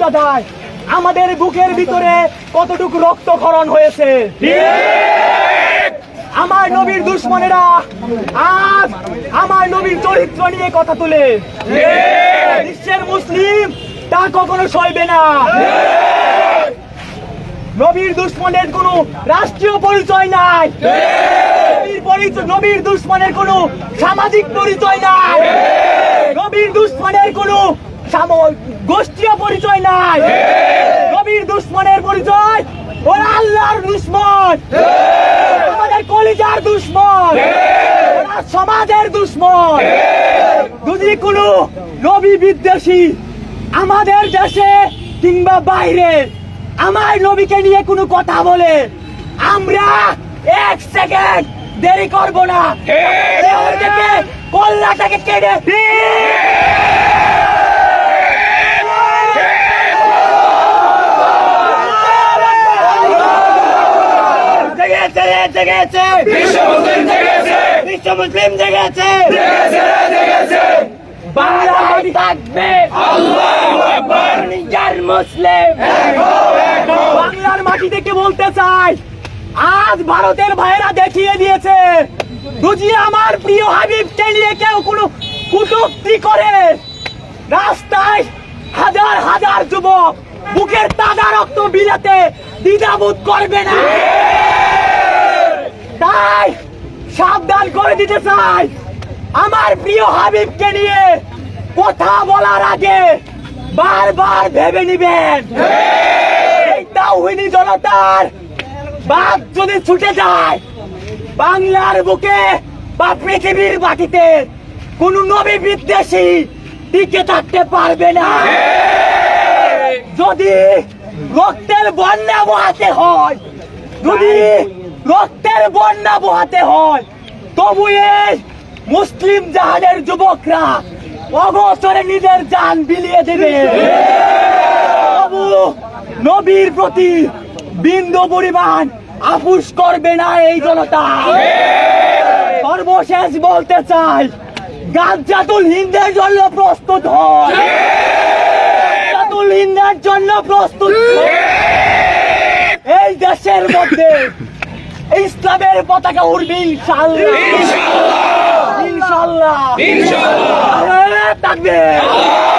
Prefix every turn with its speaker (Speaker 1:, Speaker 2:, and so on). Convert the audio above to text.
Speaker 1: বোঝা যায় আমাদের বুকের ভিতরে কতটুকু রক্তক্ষরণ হয়েছে? আমার নবীর দুশ্মনেরা আজ আমার নবীর চরিত্র নিয়ে কথা তুলে। বিশ্বের মুসলিম তা কখনো সইবে না। নবীর দুশ্মনের কোনো রাষ্ট্রীয় পরিচয় নাই। নবীর দুশ্মনের কোনো সামাজিক পরিচয় নাই। নবীর দুশ্মনের কোনো গোষ্ঠীয় পরিচয় নাই। নবীর দুশ্মনের পরিচয়। ওরা আল্লাহর দুশ্মন। আমাদের কলিজার দুশ্মন। ওরা সমাজের দুশ্মন। যদি কোনো নবী বিদ্বেষী আমাদের দেশে কিংবা বাইরে আমার নবীকে নিয়ে কোনো কথা বলে আমরা এক সেকেন্ড দেরি করব না। কল্লাটাকে কেটে জেগেছে
Speaker 2: বিশ্ব মুসলিম জেগেছে।
Speaker 1: বিশ্ব মুসলিম জেগেছে
Speaker 2: জেগেছে। জেগেছে
Speaker 1: থাকবে।
Speaker 2: আল্লাহু আকবার।
Speaker 1: নিজের মুসলিম। বাংলার মাটি থেকে বলতে চাই? আজ ভারতের ভাইয়েরা দেখিয়ে দিয়েছে বুঝি আমার প্রিয় হাবিবকে নিয়ে কেউ কোনো কুটুক্তি করে? রাস্তায় হাজার হাজার যুবক বুকের তাজা রক্ত বিলাতে দ্বিধাবোধ করবে না। তাই সাবধান করে দিতে চাই। আমার প্রিয় হাবিবকে নিয়ে কথা বলার আগে বারবার ভেবে নিবেন। এই তাওহিনী জনতার বাদ যদি ছুটে যায়, বাংলার বুকে বা পৃথিবীর মাটিতে কোন নবী বিদ্বেষী টিকে থাকতে পারবে না। যদি রক্তের বন্যা বহাতে হয়, যদি রক্তের বন্যা বহাতে হয়। তবু এই মুসলিম জাহানের যুবকরা অবসরে নিজের জান বিলিয়ে দেবে। তবু নবীর প্রতি বিন্দু পরিমাণ আপুস করবে না এই জনতা। সর্বশেষ বলতে চাই, গাজ্জাতুল হিন্দের জন্য প্রস্তুত হয়। হিন্দের জন্য প্রস্তুত এই দেশের মধ্যে ইসলামের পতাকা উড়বে ইনশাল্লাহ
Speaker 2: ইনশাআল্লাহ।
Speaker 1: ইনশাল্লাহ
Speaker 2: ইনশাআল্লাহ।
Speaker 1: তাকবীর তাকবীর।